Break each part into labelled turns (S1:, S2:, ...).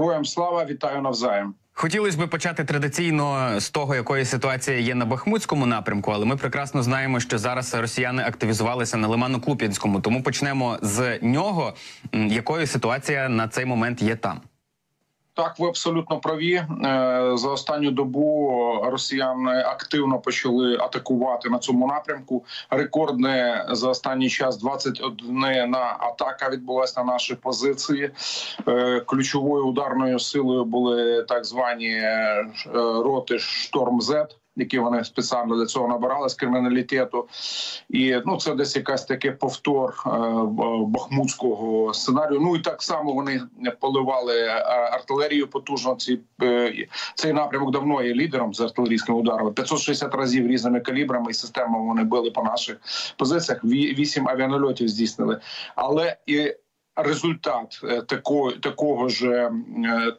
S1: Героям слава вітаю навзаєм.
S2: Хотілося б почати традиційно з того, якої ситуація є на Бахмутському напрямку, але ми прекрасно знаємо, що зараз росіяни активізувалися на Лимано-Куп'янському, Тому почнемо з нього. Якою ситуація на цей момент є там?
S1: Так, ви абсолютно праві. Е, За останню добу росіяни активно почали атакувати на цьому напрямку. Рекордне за останній час 21 на атака відбулася на наші позиції. Е, Ключовою ударною силою були так звані е, роти Шторм З. Які вони спеціально для цього набирали з криміналітету, і ну це десь якась таке повтор е, бахмутського сценарію. Ну і так само вони поливали е, артилерію потужно. Ці е, цей напрямок давно є лідером з артилерійськими ударами. 560 разів різними калібрами і системами вони били по наших позиціях. Вісім авіанальотів здійснили, але і результат е, такого такого ж е,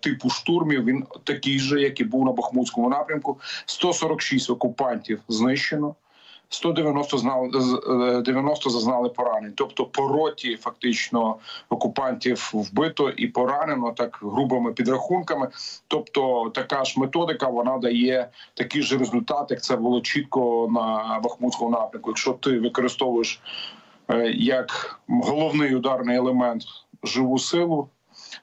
S1: типу штурмів він такий же, як і був на Бахмутському напрямку. 146 окупантів знищено. 190 знали з- е, 90 зазнали поранень, тобто по роті фактично окупантів вбито і поранено так грубими підрахунками. Тобто така ж методика вона дає такий же результат, як це було чітко на Бахмутському напрямку. Якщо ти використовуєш як головний ударний елемент живу силу.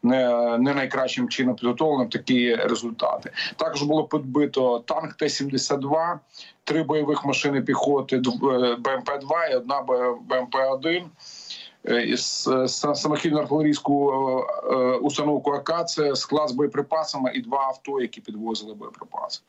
S1: Не, не найкращим чином підготовленим такі результати. Також було підбито танк Т-72, три бойових машини піхоти, БМП-2 і одна БМП-1. Е, е, самохідну артилерійську е, е, установку АК, це склад з боєприпасами і два авто, які підвозили боєприпаси.